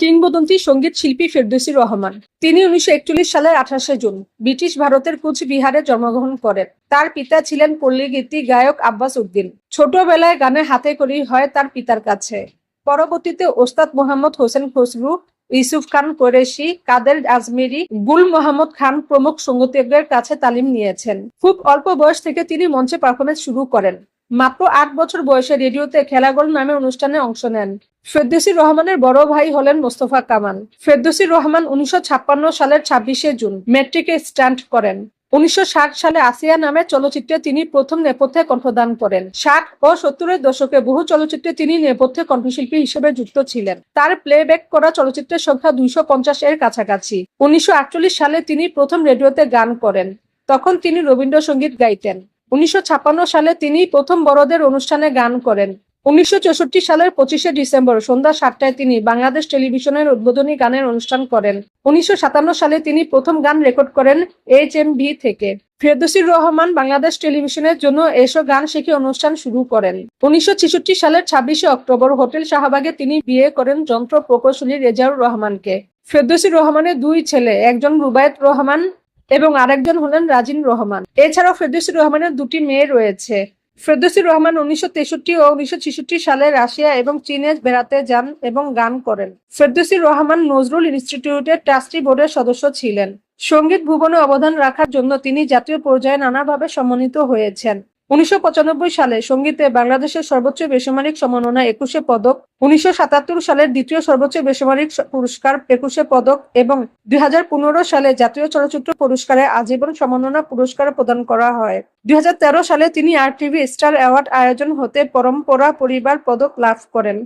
কিংবদন্তি সংগীত শিল্পী ফেরদৌসী রহমান। তিনি উনিশশো একচল্লিশ সালের আঠাশে জুন ব্রিটিশ ভারতের কুচবিহারে জন্মগ্রহণ করেন। তার পিতা ছিলেন পল্লীগীতি গায়ক আব্বাস উদ্দিন। ছোটবেলায় গানে হাতে করি হয় তার পিতার কাছে। পরবর্তীতে ওস্তাদ মোহাম্মদ হোসেন খসরু, ইউসুফ খান কোরেশি, কাদের আজমেরি, গুল মোহাম্মদ খান প্রমুখ সঙ্গীতজ্ঞের কাছে তালিম নিয়েছেন। খুব অল্প বয়স থেকে তিনি মঞ্চে পারফরমেন্স শুরু করেন। মাত্র আট বছর বয়সে রেডিওতে খেলাগোল নামে অনুষ্ঠানে অংশ নেন। ফেরদৌসী রহমানের বড় ভাই হলেন মোস্তফা কামাল। ফেরদৌসী রহমান উনিশশো ছাপ্পান্ন সালের ছাব্বিশে জুন মেট্রিকে স্ট্যান্ড করেন। উনিশশো ষাট সালে আসিয়া নামে চলচ্চিত্রে তিনি প্রথম নেপথ্যে কণ্ঠদান করেন। ষাট ও সত্তরের দশকে বহু চলচ্চিত্রে তিনি নেপথ্যে কণ্ঠশিল্পী হিসেবে যুক্ত ছিলেন। তার প্লেব্যাক করা চলচ্চিত্রের সংখ্যা দুইশো পঞ্চাশ এর কাছাকাছি। উনিশশো আটচল্লিশ সালে তিনি প্রথম রেডিওতে গান করেন। তখন তিনি রবীন্দ্রসঙ্গীত গাইতেন। উনিশশো ছাপ্পান্ন সালে তিনি প্রথম বড়দের অনুষ্ঠানে গান করেন। উনিশশো চৌষট্টি সালের পঁচিশে ডিসেম্বর সন্ধ্যা সাতটায় তিনি বাংলাদেশ টেলিভিশনের উদ্বোধনী গানের অনুষ্ঠান করেন। উনিশশো সাতান্ন সালে তিনি প্রথম গান রেকর্ড করেন এইচ এম ভি থেকে। ফেরদৌসির রহমান বাংলাদেশ টেলিভিশনের জন্য এসব গান শিখে অনুষ্ঠান শুরু করেন। উনিশশো ছেষট্টি সালের ছাব্বিশে অক্টোবর হোটেল শাহবাগে তিনি বিয়ে করেন যন্ত্র প্রকৌশলী রেজাউর রহমানকে। ফেরদৌসি রহমানের দুই ছেলে, একজন রুবায়েত রহমান এবং আরেকজন হলেন রাজিন রহমান। এছাড়াও ফেরদৌসি রহমানের দুটি মেয়ে রয়েছে। ফেরদৌসি রহমান উনিশশো তেষট্টি ও উনিশশো সালে রাশিয়া এবং চীনে বেড়াতে যান এবং গান করেন। ফেরদৌসি রহমান নজরুল ইনস্টিটিউটের ট্রাস্টি বোর্ডের সদস্য ছিলেন। সংগীত ভুবনে অবদান রাখার জন্য তিনি জাতীয় পর্যায়ে নানাভাবে সম্মানিত হয়েছেন। উনিশশো পঁচানব্বই সালে সঙ্গীতে বাংলাদেশের সর্বোচ্চ বেসামরিক সম্মাননা একুশে পদক, উনিশশো সালের দ্বিতীয় সর্বোচ্চ বেসামরিক পুরস্কার একুশে পদক এবং দুই হাজার পনেরো সালে জাতীয় চলচ্চিত্র পুরস্কারে আজীবন সম্মাননা পুরস্কার প্রদান করা হয়। দুই হাজার তেরো সালে তিনি আর টিভি স্টার অ্যাওয়ার্ড আয়োজন হতে পরম্পরা পরিবার পদক লাভ করেন।